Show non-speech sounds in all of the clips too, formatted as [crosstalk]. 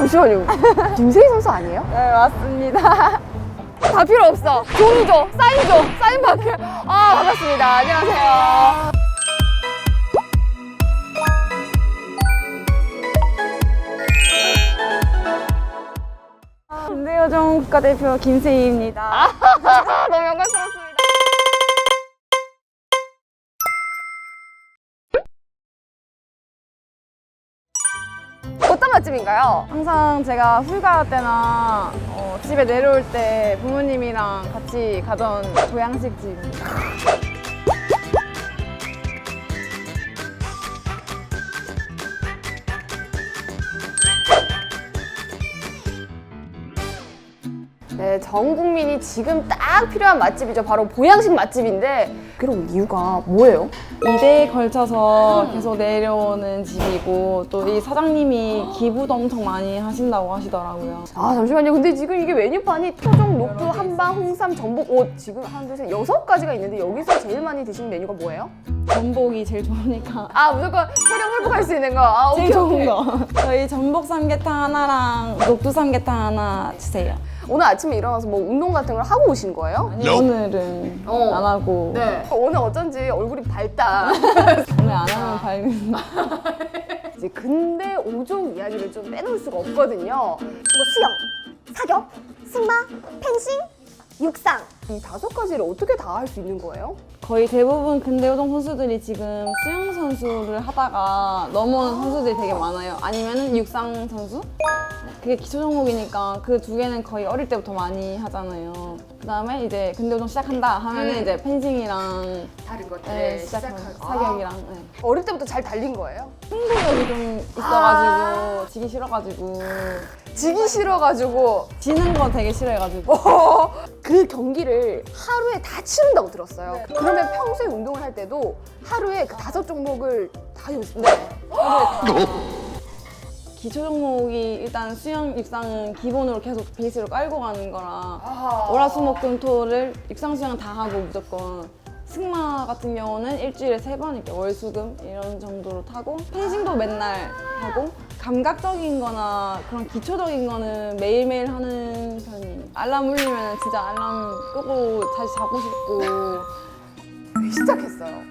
잠시만요. [laughs] 김세희 선수 아니에요? 네, 맞습니다. [laughs] 다 필요 없어. 종이 줘. 사인 줘. 사인 받게. 아, 반갑습니다. 안녕하세요. 김대효정 국가대표 김세희입니다. [laughs] 너무 맛집인가요? 항상 제가 휴가 때나 어, 집에 내려올 때 부모님이랑 같이 가던 보양식 집입니다. 네, 전 국민이 지금 딱 필요한 맛집이죠. 바로 보양식 맛집인데 그럼 이유가 뭐예요? 2대에 걸쳐서 계속 내려오는 집이고 또 이 사장님이 기부도 엄청 많이 하신다고 하시더라고요. 아 잠시만요. 근데 지금 이게 메뉴판이 토종, 녹두, 한방, 홍삼, 전복, 옷 지금 한 둘, 셋 여섯 가지가 있는데 여기서 제일 많이 드시는 메뉴가 뭐예요? 전복이 제일 좋으니까 아 무조건 체력 회복할 수 있는 거. 아 오케이 제일 좋은 오케이. 거. 저희 전복 삼계탕 하나랑 녹두 삼계탕 하나 주세요. 오늘 아침에 일어나서 뭐 운동 같은 걸 하고 오신 거예요? 아니 오늘은 어. 안 하고 네. 오늘 어쩐지 얼굴이 밝다. [laughs] 오늘 안 하면 밝은 [laughs] 이제 근데 오종 이야기를 좀 빼놓을 수가 없거든요. 뭐 수영, 사격, 승마, 펜싱, 육상. 이 다섯 가지를 어떻게 다 할 수 있는 거예요? 거의 대부분 근대호동 선수들이 지금 수영 선수를 하다가 넘어온 선수들이 되게 많아요. 아니면은 육상 선수? 그게 기초 종목이니까 그 두 개는 거의 어릴 때부터 많이 하잖아요. 그 다음에 이제 근대호동 시작한다 하면은 음. 이제 펜싱이랑 다른 것들 네, 시작하고 사격이랑 네. 어릴 때부터 잘 달린 거예요? 승부욕이 좀 있어가지고 지기 싫어가지고 지기 싫어가지고 지는 거 되게 싫어해가지고 [laughs] 그 경기를 하루에 다 치른다고 들었어요. 그러면 평소에 운동을 할 때도 하루에 그 다섯 종목을 다 연습. 네. 기초 종목이 일단 수영, 육상은 기본으로 계속 베이스로 깔고 가는 거라 아. 월화수목금토를 육상 수영 다 하고 무조건 승마 같은 경우는 일주일에 세 번 이렇게 월수금 이런 정도로 타고 펜싱도 맨날 하고 감각적인 거나 그런 기초적인 거는 매일매일 하는 편이에요 알람 울리면 진짜 알람 끄고 다시 자고 싶고 왜 시작했어요?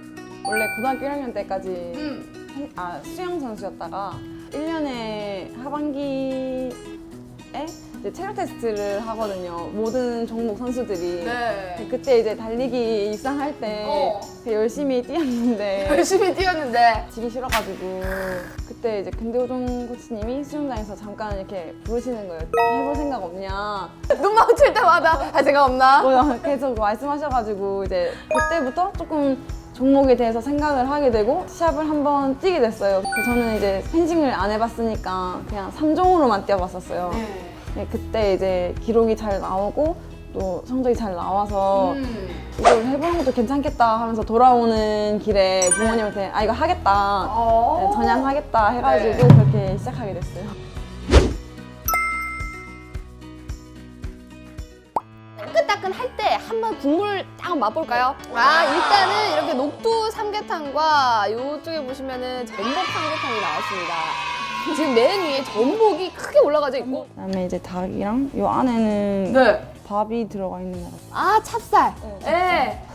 원래 고등학교 1학년 때까지 음. 펜- 아, 수영 선수였다가 1년에 하반기에 이제 체력 테스트를 하거든요. 모든 종목 선수들이. 네. 그때 이제 달리기 입상할 때 어. 되게 열심히 뛰었는데 [laughs] 열심히 뛰었는데 지기 싫어가지고 그때 이제 근대호동 코치님이 수영장에서 잠깐 이렇게 부르시는 거예요. 해볼 생각 없냐. 눈 마주칠 때마다 할 생각 없나? 뭐 계속 말씀하셔가지고 이제 그때부터 조금 종목에 대해서 생각을 하게 되고 시합을 한번 뛰게 됐어요. 그래서 저는 이제 펜싱을 안 해봤으니까 그냥 3종으로만 뛰어봤었어요. 네, 그때 이제 기록이 잘 나오고 또 성적이 잘 나와서 음. 이걸 해보는 것도 괜찮겠다 하면서 돌아오는 길에 부모님한테 아 이거 하겠다 어. 네, 전향하겠다 해가지고 네. 그렇게 시작하게 됐어요. 따끈따끈 할 때 한번 국물 딱 맛볼까요? 아 일단은 이렇게 녹두 삼계탕과 이쪽에 보시면은 전복 삼계탕이 나왔습니다. 지금 맨 위에 전복이 크게 올라가져 있고 그다음에 이제 닭이랑 이 안에는 네. 밥이 들어가 있는 것 같아요. 아 찹쌀. 네, 네.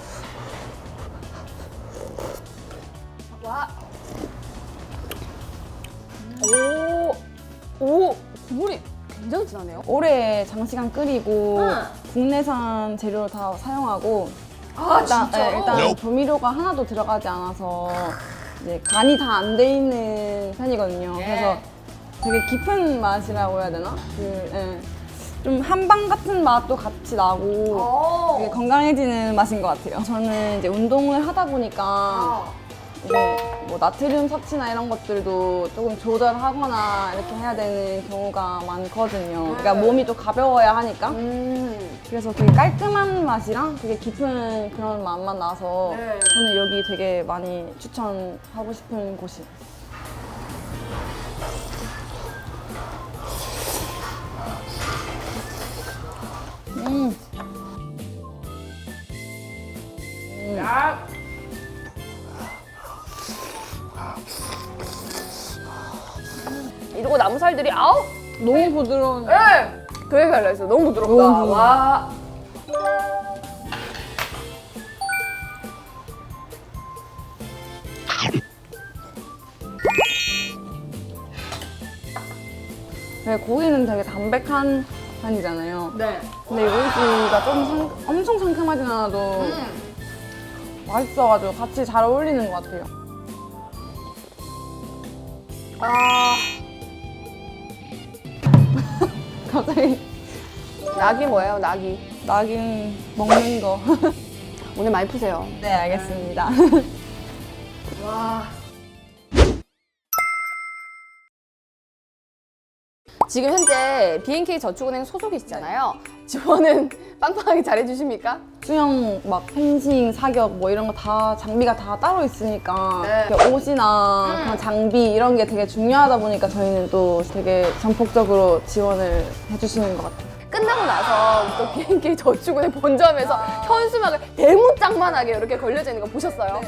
와. 오. 오. 국물이 굉장히 진하네요. 오래 장시간 끓이고 응. 국내산 재료를 다 사용하고 아 일단, 네, 일단 조미료가 하나도 들어가지 않아서 이제 간이 다 안 돼 있는 편이거든요. 예. 그래서 되게 깊은 맛이라고 해야 되나? 그, 예. 좀 한방 같은 맛도 같이 나고 되게 건강해지는 맛인 것 같아요. 저는 이제 운동을 하다 보니까 이제 뭐 나트륨 섭취나 이런 것들도 조금 조절하거나 이렇게 해야 되는 경우가 많거든요. 그러니까 몸이 또 가벼워야 하니까. 음. 그래서 되게 깔끔한 맛이랑 되게 깊은 그런 맛만 나서 네. 저는 여기 되게 많이 추천하고 싶은 곳이에요. 음. 야. 이러고 나무 살들이 아우 너무 부드러운. 예그 얘기 하려 했어 너무 부드럽다 너무 부드러워. 와 네, 고기는 되게 담백한 편이잖아요. 네. 근데 이 오이지가 좀 상, 엄청 상큼하진 않아도 음. 맛있어가지고 같이 잘 어울리는 것 같아요. 아 [laughs] 갑자기 낙이 뭐예요 낙이 낙인 먹는 거. [laughs] 오늘 많이 푸세요 네, 알겠습니다. [laughs] 지금 현재 BNK 저축은행 소속이시잖아요 지원은 [laughs] 빵빵하게 잘해주십니까? 수영, 막 펜싱, 사격 뭐 이런 거 다 장비가 다 따로 있으니까 네. 이렇게 옷이나 그런 장비 이런 게 되게 중요하다 보니까 저희는 또 되게 전폭적으로 지원을 해주시는 것 같아요. 끝나고 나서 또 BNK 저축은행 본점에서 현수막을 대문짝만하게 이렇게 걸려져 있는 거 보셨어요?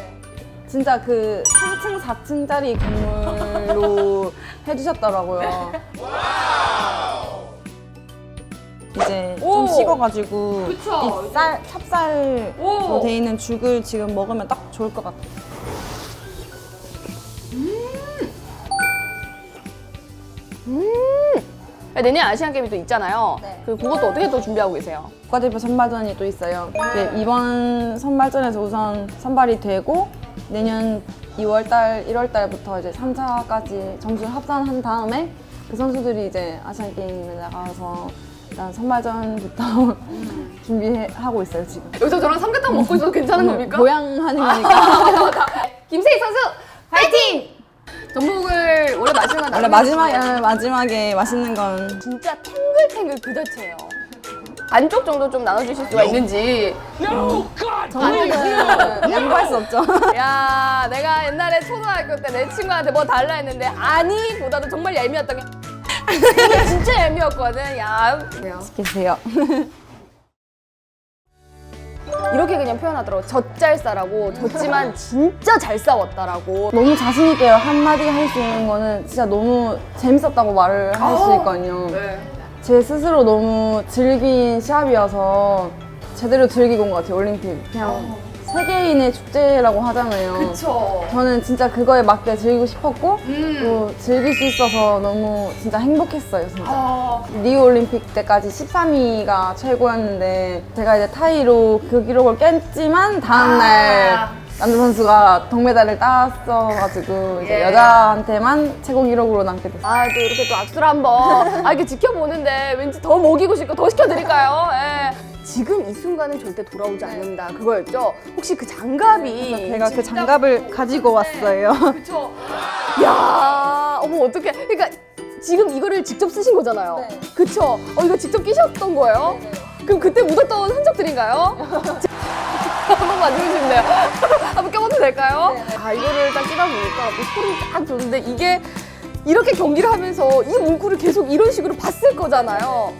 진짜 그 3층, 4층짜리 건물로 [laughs] 해주셨더라고요. 이제 좀 오. 식어가지고 그쵸. 이 쌀, 찹쌀로 오. 돼 있는 죽을 지금 먹으면 딱 좋을 것 같아요. 내년 아시안 게임이 또 있잖아요. 네. 그 그것도 어떻게 또 준비하고 계세요? 국가대표 선발전이 또 있어요. 이제 이번 선발전에서 우선 선발이 되고 내년 2월달, 1월달부터 이제 3차까지 점수를 합산한 다음에 그 선수들이 이제 아시안 게임에 나가서 일단 선발전부터 [laughs] 준비하고 있어요 지금. 여기서 저랑 삼계탕 먹고 있어도 괜찮은 겁니까? 모양하는 거니까. [laughs] 김세희 선수 화이팅! 전복을 원래 마지막 원래 마지막에 마지막에 맛있는 건 진짜 탱글탱글 그 자체예요. 반쪽 정도 좀 나눠주실 수가 있는지. 정말 양보할 수 없죠. [laughs] 야, 내가 옛날에 초등학교 때 내 친구한테 뭐 달라 했는데 아니보다도 정말 얄미웠던 게 진짜 얄미웠거든. 야, 계세요. 이렇게 그냥 표현하더라고. 젖잘 싸라고. 졌지만 진짜 잘 싸웠다라고. 너무 자신 있게 한마디 할 수 있는 거는 진짜 너무 재밌었다고 말을 할 수 있거든요. 네. 제 스스로 너무 즐긴 시합이어서 제대로 즐기고 온 것 같아요, 올림픽. 그냥 세계인의 축제라고 하잖아요. 그쵸. 저는 진짜 그거에 맞게 즐기고 싶었고 음. 또 즐길 수 있어서 너무 진짜 행복했어요, 진짜. 아, 리우 올림픽 때까지 13위가 최고였는데 제가 이제 타이로 그 기록을 깼지만 다음날 아. 남자 선수가 동메달을 땄어가지고 이제 예. 여자한테만 최고 기록으로 남게 됐어요. 아, 또 이렇게 또 악수를 한번. 아, 이렇게 지켜보는데 왠지 더 먹이고 싶고 더 시켜드릴까요? 예. 지금 이 순간은 절대 돌아오지 않는다. 그거였죠? 혹시 그 장갑이. 제가 그 장갑을 가지고 왔어요. [laughs] 그쵸. 야 어머, 어떡해. 그러니까 지금 이거를 직접 쓰신 거잖아요. 네. 그쵸? 어, 이거 직접 끼셨던 거예요? 그럼 그때 묻었던 흔적들인가요? [laughs] 한번 만지고 싶네요. [laughs] 한번 껴봐도 될까요? 아, 이거를 딱 끼다 보니까 또 소름이 딱 돋는데 이게 이렇게 경기를 하면서 이 문구를 계속 이런 식으로 봤을 거잖아요.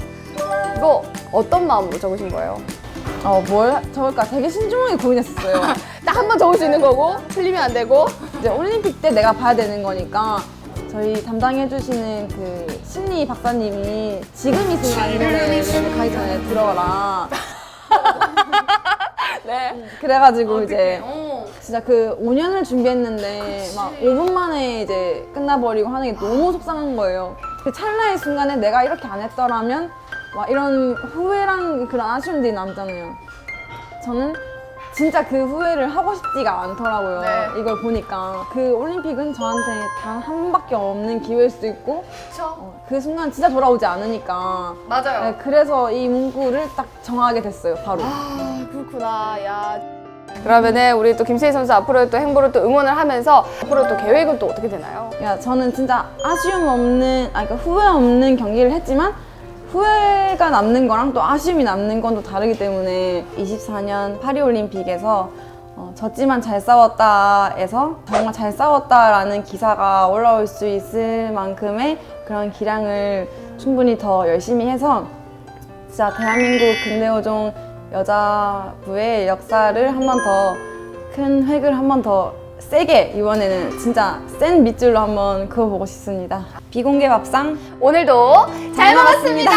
이거 어떤 마음으로 적으신 거예요? 어, 뭘 적을까 되게 신중하게 고민했었어요. [laughs] 딱 한 번 적을 수 있는 거고 틀리면 안 되고 이제 올림픽 때 내가 봐야 되는 거니까 저희 담당해주시는 그 심리 박사님이 지금 이 순간 이번에 가기 전에 들어가라. 네. [laughs] 그래가지고 이제 어. 진짜 그 5년을 준비했는데 막 5분 만에 이제 끝나버리고 하는 게 너무 속상한 거예요. 그 찰나의 순간에 내가 이렇게 안 했더라면 막 이런 후회랑 그런 아쉬움들이 남잖아요. 저는 진짜 그 후회를 하고 싶지가 않더라고요. 네. 이걸 보니까 그 올림픽은 저한테 단한 번밖에 없는 기회일 수도 있고. 어, 그 순간 진짜 돌아오지 않으니까 맞아요. 네, 그래서 이 문구를 딱 정하게 됐어요. 바로. 아 그렇구나. 야. 그러면은 우리 또 김세희 선수 앞으로 또 행보를 또 응원을 하면서 앞으로 또 계획은 또 어떻게 되나요? 야, 저는 진짜 아쉬움 없는, 아, 그러니까 후회 없는 경기를 했지만 후회가 남는 거랑 또 아쉬움이 남는 건 또 다르기 때문에 24년 파리올림픽에서 어, 졌지만 잘 싸웠다에서 정말 잘 싸웠다라는 기사가 올라올 수 있을 만큼의 그런 기량을 충분히 더 열심히 해서 진짜 대한민국 근대오종 여자부의 역사를 한 번 더 큰 획을 한 번 더 세게 이번에는 진짜 센 밑줄로 한번 그어보고 싶습니다. 비공개 밥상 오늘도 잘 먹었습니다.